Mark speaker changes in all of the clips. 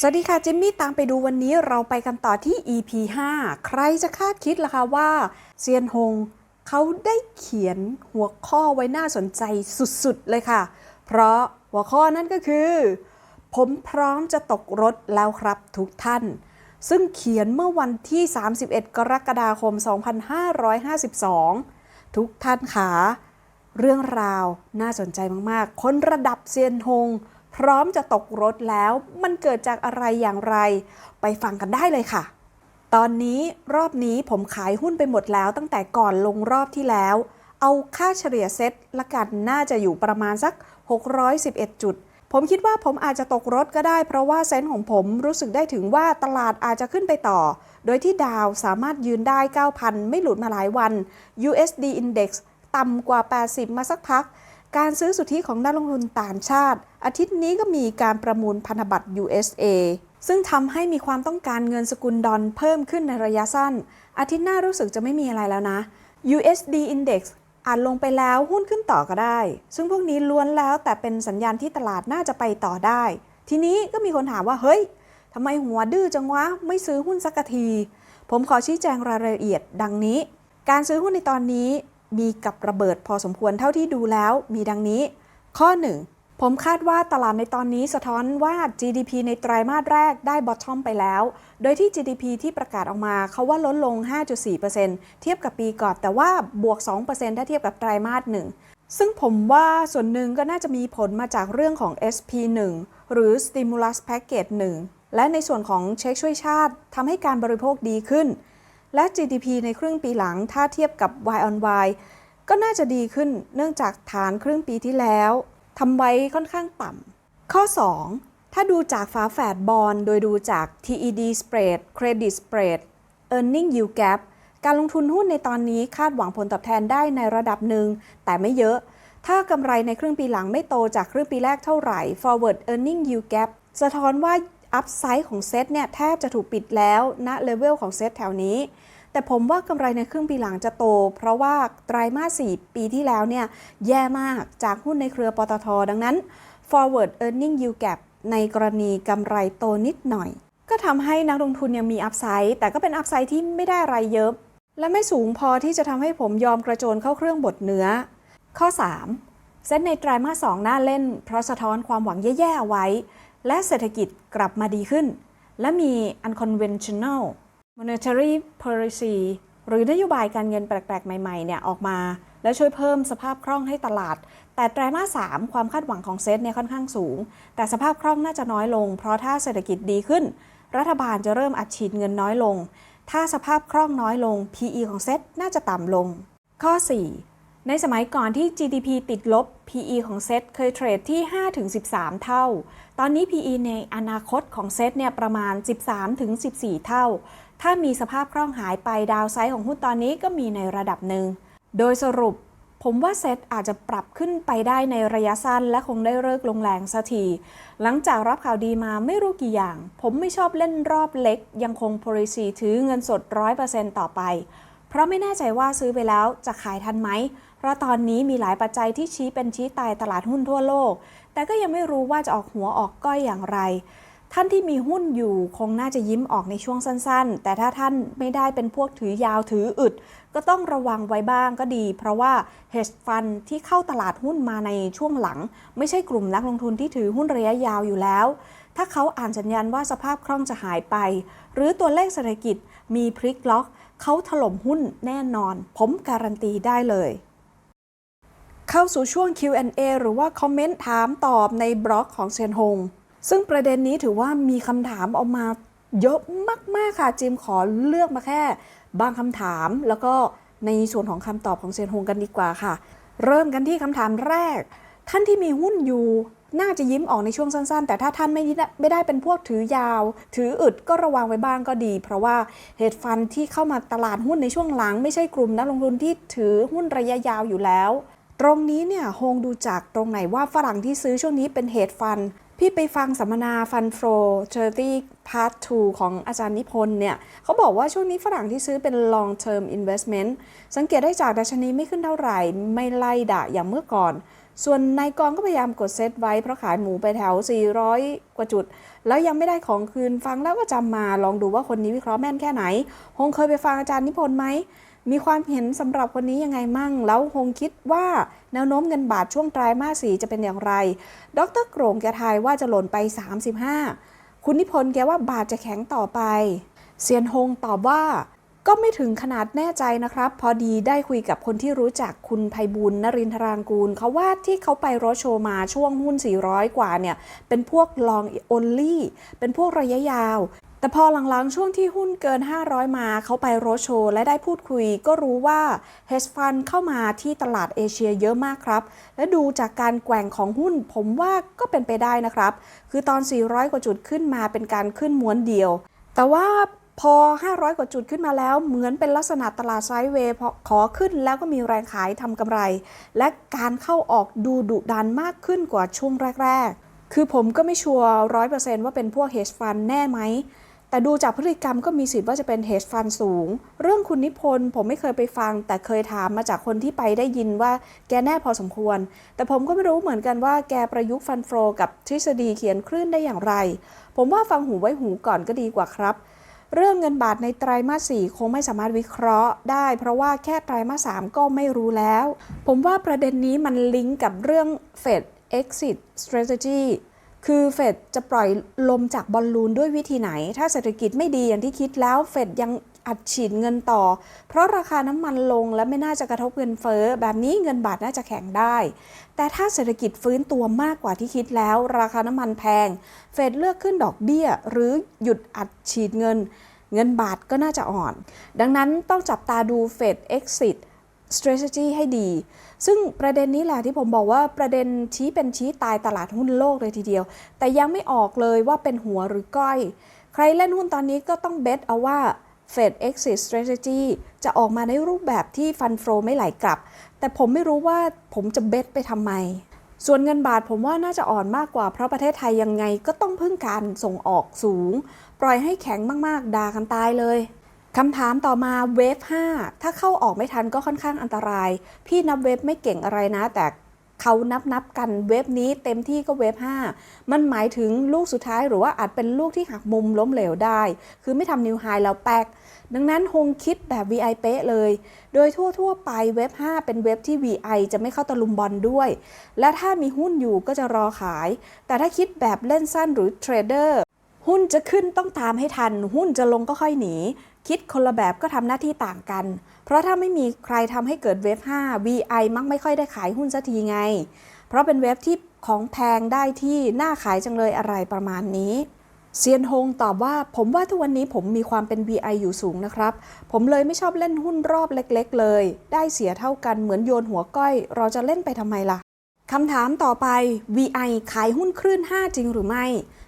Speaker 1: สวัสดีค่ะจิมมี่ตามไปดูวันนี้เราไปกันต่อที่ EP 5 ใครจะคาดคิดล่ะคะว่าเซียนฮงเขาได้เขียนหัวข้อไว้น่าสนใจสุดๆเลยค่ะ เพราะหัวข้อนั้นก็คือ ผมพร้อมจะตกรถแล้วครับทุกท่าน ซึ่งเขียนเมื่อวันที่ 31 กรกฎาคม 2552 ทุกท่านค่ะเรื่องราวน่าสนใจมากๆ คนระดับเซียนฮง พร้อมจะตกรถแล้ว มันเกิดจากอะไรอย่างไร ไปฟังกันได้เลยค่ะ ตอนนี้รอบนี้ผมขายหุ้นไปหมดแล้วตั้งแต่ก่อนลงรอบที่แล้ว เอาค่าเฉลี่ยเซ็ตละกันน่าจะอยู่ประมาณสัก 611 จุด ผมคิดว่าผมอาจจะตกรถก็ได้ เพราะว่าเซนส์ของผมรู้สึกได้ถึงว่าตลาดอาจจะขึ้นไปต่อ โดยที่ดาวสามารถยืนได้ 9,000 ไม่หลุดมาหลายวัน USD Index ต่ำกว่า 80 มาสักพัก การซื้อสุทธิของนักลงทุนต่างชาติ อาทิตย์นี้ก็มีการประมูลพันธบัตร USA ซึ่งทำให้มีความต้องการเงินสกุลดอลเพิ่มขึ้นในระยะสั้น อาทิตย์หน้ารู้สึกจะไม่มีอะไรแล้วนะ USD Index อาจลงไปแล้วหุ้นขึ้นต่อก็ได้ ซึ่งพวกนี้ล้วนแล้วแต่เป็นสัญญาณที่ตลาดน่าจะไปต่อได้ ทีนี้ก็มีคนถามว่า เฮ้ยทำไมหัวดื้อจังวะ ไม่ซื้อหุ้นสักที ผมขอชี้แจงรายละเอียดดังนี้ การซื้อหุ้นในตอนนี้ มีกับระเบิดพอสมควรเท่าที่ดูแล้วมีดังนี้ ข้อ 1 ผมคาดว่าตลาดในตอนนี้สะท้อนว่า GDP ในไตรามาสแรกได้บอททอมไปแล้ว โดยที่ GDP ที่ประกาศออกมาเขาว่าลดลง 5.4%เทียบกับปีก่อนแต่ว่าบวก 2%ถ้าเทียบกับไตรามาสหนึ่งซึ่งผมว่าส่วนหนึ่งก็น่าจะมีผลมาจากเรื่องของ SP1 หรือ Stimulus Package 1 และในส่วนของเช็คช่วยชาติทำให้การบริโภคดีขึ้น และ GDP ในครึ่งปีหลังถ้าเทียบกับ Y on Y ก็น่าจะดีขึ้นเนื่องจากฐานครึ่งปีที่แล้วทำไว้ค่อนข้างต่ำ ข้อ 2 ถ้าดูจากฝาแฝดบอลโดยดูจาก TED spread Credit spread Earning yield gap การลงทุนหุ้นในตอนนี้คาดหวังผลตอบแทนได้ในระดับหนึ่ง แต่ไม่เยอะ ถ้ากำไรในครึ่งปีหลังไม่โตจากครึ่งปีแรกเท่าไหร่ forward earning yield gap สะท้อนว่า อัพไซด์ของเซตเนี่ยแทบจะถูกปิดแล้วณเลเวลของเซตแถวนี้ แต่ผมว่ากำไรในครึ่งปีหลังจะโต เพราะว่าไตรามาส 4 ปีที่แล้วเนี่ยแย่มากจากหุ้นในเครือปตท ดังนั้น forward earning yield gap ในกรณีกำไรโตนิดหน่อย ก็ทำให้นักลงทุนยังมีอัพไซด์แต่ก็เป็นอัพไซด์ที่ไม่ได้อะไรเยอะ และไม่สูงพอที่จะทำให้ผมยอมกระโจนเข้าเครื่องบดเนื้อ ข้อ 3 เซ็ตในไตรามาส2หน้าเล่น เพราะสะท้อนความหวังแย่ๆเอาไว้ และเศรษฐกิจกลับมาดีขึ้น และมี unconventional monetary policy หรือนโยบายการเงินแปลกๆ ใหม่ๆ เนี่ยออกมา และช่วยเพิ่มสภาพคล่องให้ตลาด แต่ไตรมาส 3 ความคาดหวังของเซตเนี่ยค่อนข้างสูง แต่สภาพคล่องน่าจะน้อยลง เพราะถ้าเศรษฐกิจดีขึ้น รัฐบาลจะเริ่มอัดฉีดเงินน้อยลง ถ้าสภาพคล่องน้อยลง PE ของเซตน่าจะต่ำลง ข้อ 4 ในสมัยก่อนที่ GDP ติดลบ PE ของเซตเคยเทรดที่ 5-13 เท่า ตอนนี้ PE ในอนาคตของเซตเนี่ยประมาณ 13-14 เท่า ถ้ามีสภาพคล่องหายไปดาวไซด์ของหุ้นตอนนี้ก็มีในระดับหนึ่ง โดยสรุปผมว่าเซตอาจจะปรับขึ้นไปได้ในระยะสั้นและคงได้เลิกลงแรงสักที หลังจากรับข่าวดีมาไม่รู้กี่อย่าง ผมไม่ชอบเล่นรอบเล็ก ยังคง policy ถือเงินสด 100%ต่อไป เพราะไม่แน่ใจว่าซื้อไปแล้วจะขายทันไหมเพราะตอนนี้มีหลายปัจจัยที่ชี้เป็นชี้ตายตลาดหุ้นทั่วโลก แต่ก็ยังไม่รู้ว่าจะออกหัวออกก้อยอย่างไร ท่านที่มีหุ้นอยู่คงน่าจะยิ้มออกในช่วงสั้นๆ แต่ถ้าท่านไม่ได้เป็นพวกถือยาวถืออึด ก็ต้องระวังไว้บ้างก็ดี เพราะว่า hedge fund ที่เข้าตลาดหุ้นมาในช่วงหลัง ไม่ใช่กลุ่มนักลงทุนที่ถือหุ้นระยะยาวอยู่แล้วถ้าเขาอ่านสัญญาณว่าสภาพคล่องจะหายไป หรือตัวเลขเศรษฐกิจมีพลิกล็อก เขาถล่มหุ้นแน่นอน ผมการันตีได้เลย เข้าสู่ช่วง Q&A หรือว่าคอมเมนต์ถามตอบในบล็อกของเซียนฮงซึ่งประเด็นนี้ถือว่ามีคำถามออกมาเยอะมาก ๆ ค่ะ จิมขอเลือกมาแค่ บางคำถามแล้วก็ในส่วนของคำตอบของเซียนฮงกันดีกว่าค่ะ เริ่มกันที่คำถามแรก ท่านที่มีหุ้นอยู่น่าจะยิ้มออกในช่วงสั้นๆ แต่ถ้าท่านไม่ได้ไม่ได้เป็นพวกถือยาว ถืออึดก็ระวังไว้บ้างก็ดี เพราะว่าเหตุฟันที่เข้ามาตลาดหุ้นในช่วงหลัง ไม่ใช่กลุ่มนักลงทุนที่ถือหุ้นระยะยาวอยู่แล้ว ตรงนี้เนี่ยโฮงดูจากตรงไหนว่าฝรั่งที่ซื้อช่วงนี้เป็นเหตุฟัน พี่ไปฟังสัมมนาฟันโฟเชอร์ตี้พาร์ท2ของอาจารย์นิพนธ์เนี่ยเขาบอกว่าช่วงนี้ฝรั่งที่ซื้อเป็น long term investment สังเกตได้จากดัชนีไม่ขึ้นเท่าไหร่ ไม่ไล่ด่าอย่างเมื่อก่อน ส่วนนายกองก็พยายามกดเซตไว้เพราะขายหมูไปแถว 400 กว่าจุด แล้วยังไม่ได้ของคืนฟังแล้วก็จำมาลองดูว่าคนนี้วิเคราะห์แม่นแค่ไหนฮงเคยไปฟังอาจารย์นิพนธ์ไหม มีความเห็นสำหรับคนนี้ยังไงมั่ง แล้วฮงคิดว่าแนวโน้มเงินบาทช่วงไตรมาสสีจะเป็นอย่างไร ดรโกรงแกทายว่าจะหล่นไป 35 คุณนิพนธ์แกว่าบาทจะแข็งต่อไป เซียนฮงตอบว่าก็ไม่ถึงขนาดแน่ใจนะครับ พอดีได้คุยกับคนที่รู้จักคุณไพบุญนรินทรางกูล เขาว่าที่เขาไปรถโชว์มาช่วงหุ้น 400 กว่าเนี่ย เป็นพวก long only เป็นพวกระยะยาว แต่พอหลังๆ ช่วงที่หุ้นเกิน 500 มาเขาไปโรถโชว์และได้พูดคุย ก็รู้ว่า hedge fund เข้ามาที่ตลาดเอเชียเยอะมากครับ และดูจากการแกว่งของหุ้น ผมว่าก็เป็นไปได้นะครับ คือตอน 400 กว่าจุดขึ้นมาเป็นการขึ้นม้วนเดียว แต่ว่าพอ 500 กว่าจุดขึ้นมาแล้ว เหมือนเป็นลักษณะตลาดไซด์เวย์พอขอขึ้นแล้วก็มีแรงขายทำกำไร และการเข้าออกดูดุดันมากขึ้นกว่าช่วงแรก ๆ คือผมก็ไม่ชัวร์ร้อยเปอร์เซนต์ว่าเป็นพวก hedge fund แน่ไหม แต่ดูจากพฤติกรรมก็มีสิทธิ์ว่าจะเป็น hedge fund สูง เรื่องคุณนิพนธ์ผมไม่เคยไปฟัง แต่เคยถามมาจากคนที่ไปได้ยินว่าแกแน่พอสมควร แต่ผมก็ไม่รู้เหมือนกันว่าแกประยุกต์ฟันโฟกับทฤษฎีเขียนคลื่นได้อย่างไร ผมว่าฟังหูไว้หูก่อนก็ดีกว่าครับ เรื่องเงินบาทในไตรมาส4คงไม่สามารถวิเคราะห์ได้ เพราะว่าแค่ไตรมาส3ก็ไม่รู้แล้ว ผมว่าประเด็นนี้มันลิงก์กับเรื่อง Fed Exit Strategy คือเฟดจะปล่อยลมจากบอลลูนด้วยวิธีไหน ถ้าเศรษฐกิจไม่ดีอย่างที่คิดแล้วเฟดยังอัดฉีดเงินต่อ เพราะราคาน้ำมันลงและไม่น่าจะกระทบเงินเฟ้อ แบบนี้เงินบาทน่าจะแข็งได้ แต่ถ้าเศรษฐกิจฟื้นตัวมากกว่าที่คิดแล้ว ราคาน้ำมันแพง เฟดเลือกขึ้นดอกเบี้ย หรือหยุดอัดฉีดเงิน เงินบาทก็น่าจะอ่อน ดังนั้นต้องจับตาดู Fed Exit strategy ให้ดี ซึ่งประเด็นนี้แหละที่ผมบอกว่าประเด็นชี้เป็นชี้ตายตลาดหุ้นโลกเลยทีเดียว แต่ยังไม่ออกเลยว่าเป็นหัวหรือก้อย ใครเล่นหุ้นตอนนี้ก็ต้องเบ t เอาว่า Fed Exit Strategy จะออกมาในรูปแบบที่ฟันโฟไม่ไหลกลับ แต่ผมไม่รู้ว่าผมจะเบ t ไปทำไม ส่วนเงินบาทผมว่าน่าจะอ่อนมากกว่า เพราะประเทศไทยยังไงก็ต้องพึ่งการส่งออกสูง ปล่อยให้แข็งมากๆด่ากันตายเลย คำถามต่อมาเวฟ5 ถ้าเข้าออกไม่ทันก็ค่อนข้างอันตราย พี่นับเวฟไม่เก่งอะไรนะ แต่เขานับนับกันเวฟนี้เต็มที่ก็เวฟ5 มันหมายถึงลูกสุดท้ายหรือว่าอาจเป็นลูกที่หักมุมล้มเหลวได้ คือไม่ทำนิวไฮแล้วแปกดังนั้นคงคิดแบบ VI เป๊ะเลย โดยทั่ว ๆ ไปเว็บ 5 เป็นเว็บที่ VI จะไม่เข้าตะลุมบอลด้วย และถ้ามีหุ้นอยู่ก็จะรอขาย แต่ถ้าคิดแบบเล่นสั้นหรือเทรดเดอร์หุ้นจะขึ้นต้องตามให้ทัน หุ้นจะลงก็ค่อยหนี คิดคนละแบบก็ทำหน้าที่ต่างกัน เพราะถ้าไม่มีใครทำให้เกิดเว็บ5 VI มักไม่ค่อยได้ขายหุ้นสักทีไง เพราะเป็นเว็บที่ของแพงได้ที่น่าขายจังเลยอะไรประมาณนี้เซียนฮงตอบว่าผมว่าทุกวันนี้ผมมีความเป็น VI อยู่สูงนะครับ ผมเลยไม่ชอบเล่นหุ้นรอบเล็ก ๆ เลย ได้เสียเท่ากันเหมือนโยนหัวก้อย เราจะเล่นไปทำไมล่ะคำถามต่อไป VI ขายหุ้นคลื่น 5 จริงหรือไม่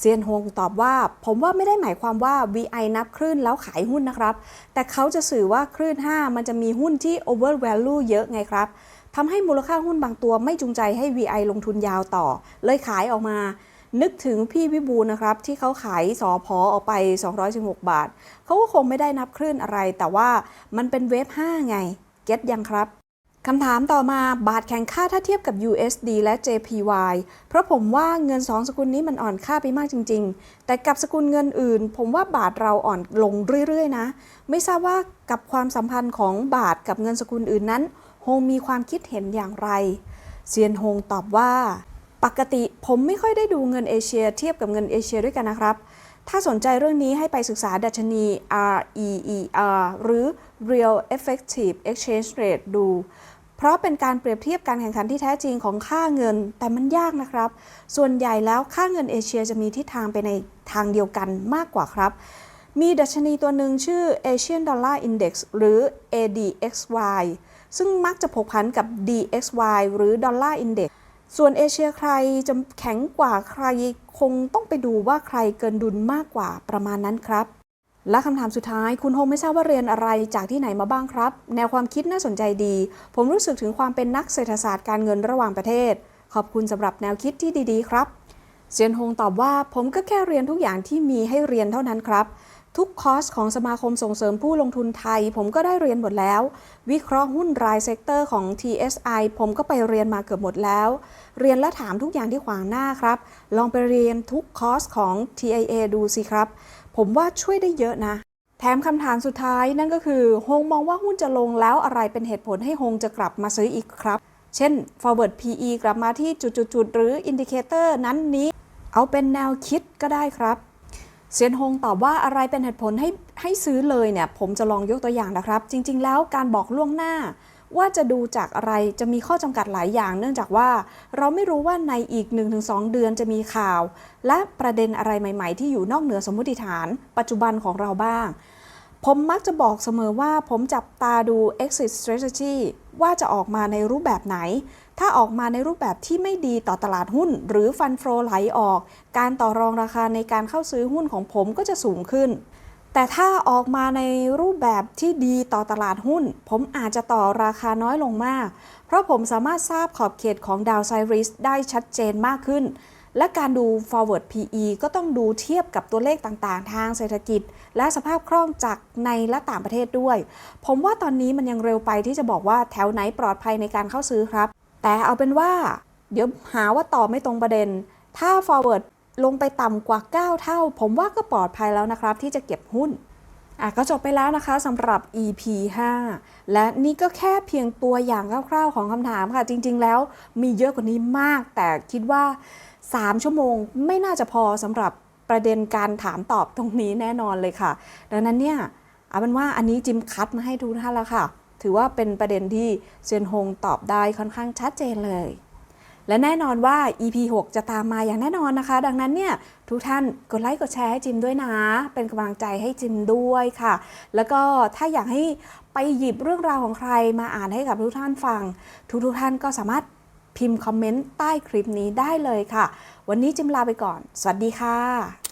Speaker 1: เซียนฮงตอบว่า ผมว่าไม่ได้หมายความว่า VI นับคลื่นแล้วขายหุ้นนะครับ แต่เขาจะสื่อว่าคลื่น 5 มันจะมีหุ้นที่ over value เยอะไงครับทำให้มูลค่าหุ้นบางตัวไม่จูงใจให้ VI ลงทุนยาวต่อ เลยขายออกมา นึกถึงพี่วิบูลนะครับ ที่เขาขายสอพอออกไป 216 บาท เขาก็คงไม่ได้นับคลื่นอะไร แต่ว่ามันเป็นเวฟ5ไง เก็ตยังครับ คำถามต่อมาบาทแข็งค่าถ้าเทียบกับ USD และ JPY เพราะผมว่าเงิน2สกุลนี้มันอ่อนค่าไปมากจริง ๆ แต่กับสกุลเงินอื่น ผมว่าบาทเราอ่อนลงเรื่อย ๆ นะ ไม่ทราบว่ากับความสัมพันธ์ของบาทกับเงินสกุลอื่นนั้นโฮงมีความคิดเห็นอย่างไรเซียนโฮงตอบว่า ปกติผมไม่ค่อยได้ดูเงินเอเชียเทียบกับเงินเอเชียด้วยกันนะครับ ถ้าสนใจเรื่องนี้ให้ไปศึกษาดัชนี REER หรือ Real Effective Exchange Rate ดู เพราะเป็นการเปรียบเทียบการแข่งขันที่แท้จริงของค่าเงิน แต่มันยากนะครับ ส่วนใหญ่แล้วค่าเงินเอเชียจะมีทิศทางไปในทางเดียวกันมากกว่าครับ มีดัชนีตัวหนึ่งชื่อ Asian Dollar Index หรือ ADXY ซึ่งมักจะผกผันกับ DXY หรือ Dollar Index ส่วนเอเชียใครจะแข็งกว่าใครคงต้องไปดูว่าใครเกินดุลมากกว่าประมาณนั้นครับ และคำถามสุดท้ายคุณโฮมไม่ทราบว่าเรียนอะไรจากที่ไหนมาบ้างครับ แนวความคิดน่าสนใจดี ผมรู้สึกถึงความเป็นนักเศรษฐศาสตร์การเงินระหว่างประเทศ ขอบคุณสำหรับแนวคิดที่ดีๆ ครับเซียนฮงตอบว่าผมก็แค่เรียนทุกอย่างที่มีให้เรียนเท่านั้นครับ ทุกคอร์สของสมาคมส่งเสริมผู้ลงทุนไทย ผมก็ได้เรียนหมดแล้ว วิเคราะห์หุ้นรายเซกเตอร์ของ TSI ผมก็ไปเรียนมาเกือบหมดแล้ว เรียนและถามทุกอย่างที่ขวางหน้าครับ ลองไปเรียนทุกคอร์สของ TIA ดูสิครับ ผมว่าช่วยได้เยอะนะ แถมคำถามสุดท้ายนั่นก็คือฮงมองว่าหุ้นจะลงแล้วอะไรเป็นเหตุผลให้ฮงจะกลับมาซื้ออีกครับ เช่น forward PE กลับมาที่จุดๆหรืออินดิเคเตอร์นั้นนี้ เอาเป็นแนวคิดก็ได้ครับเซียนฮงตอบว่าอะไรเป็นเหตุผลให้ให้ซื้อเลยเนี่ยผมจะลองยกตัวอย่างนะครับ จริง ๆ แล้วการบอกล่วงหน้า ว่าจะดูจากอะไรจะมีข้อจำกัดหลายอย่าง เนื่องจากว่าเราไม่รู้ว่าในอีก 1-2 เดือนจะมีข่าว และประเด็นอะไรใหม่ ๆ ที่อยู่นอกเหนือสมมติฐาน ปัจจุบันของเราบ้าง ผมมักจะบอกเสมอว่าผมจับตาดู exit strategy ว่าจะออกมาในรูปแบบไหน ถ้าออกมาในรูปแบบที่ไม่ดีต่อตลาดหุ้น หรือฟันโฟไหลออก การต่อรองราคาในการเข้าซื้อหุ้นของผมก็จะสูงขึ้น แต่ถ้าออกมาในรูปแบบที่ดีต่อตลาดหุ้น ผมอาจจะต่อราคาน้อยลงมาก เพราะผมสามารถทราบขอบเขตของ downside risk ได้ชัดเจนมากขึ้น และการดู forward PE ก็ต้องดูเทียบกับตัวเลขต่างๆ ทางเศรษฐกิจ และสภาพคล่องจากในและต่างประเทศด้วย ผมว่าตอนนี้มันยังเร็วไปที่จะบอกว่าแถวไหนปลอดภัยในการเข้าซื้อครับ แต่เอาเป็นว่า เดี๋ยวหาว่าตอบไม่ตรงประเด็น ถ้า forward ลงไปต่ำกว่า 9 เท่า ผมว่าก็ปลอดภัยแล้วนะครับ ที่จะเก็บหุ้นอะก็จบไปแล้วนะคะสำหรับ EP 5 และนี่ก็แค่เพียงตัวอย่างคร่าวๆของคำถามค่ะ จริงๆแล้วมีเยอะกว่านี้มาก แต่คิดว่า 3 ชั่วโมงไม่น่าจะพอสำหรับประเด็นการถามตอบตรงนี้แน่นอนเลยค่ะ ดังนั้นเนี่ยเอาเป็นว่าอันนี้จิมคัดมาให้ทุกท่านแล้วค่ะ ถือว่าเป็นประเด็นที่เซียนฮงตอบได้ค่อนข้างชัดเจนเลย และแน่นอนว่า EP 6 จะตามมาอย่างแน่นอนนะคะ ดังนั้นเนี่ยทุกท่านกดไลค์กดแชร์ให้จิมด้วยนะ เป็นกำลังใจให้จิมด้วยค่ะ แล้วก็ถ้าอยากให้ไปหยิบเรื่องราวของใครมาอ่านให้กับทุกท่านฟัง ทุกทุกท่านก็สามารถพิมพ์คอมเมนต์ใต้คลิปนี้ได้เลยค่ะ วันนี้จิมลาไปก่อน สวัสดีค่ะ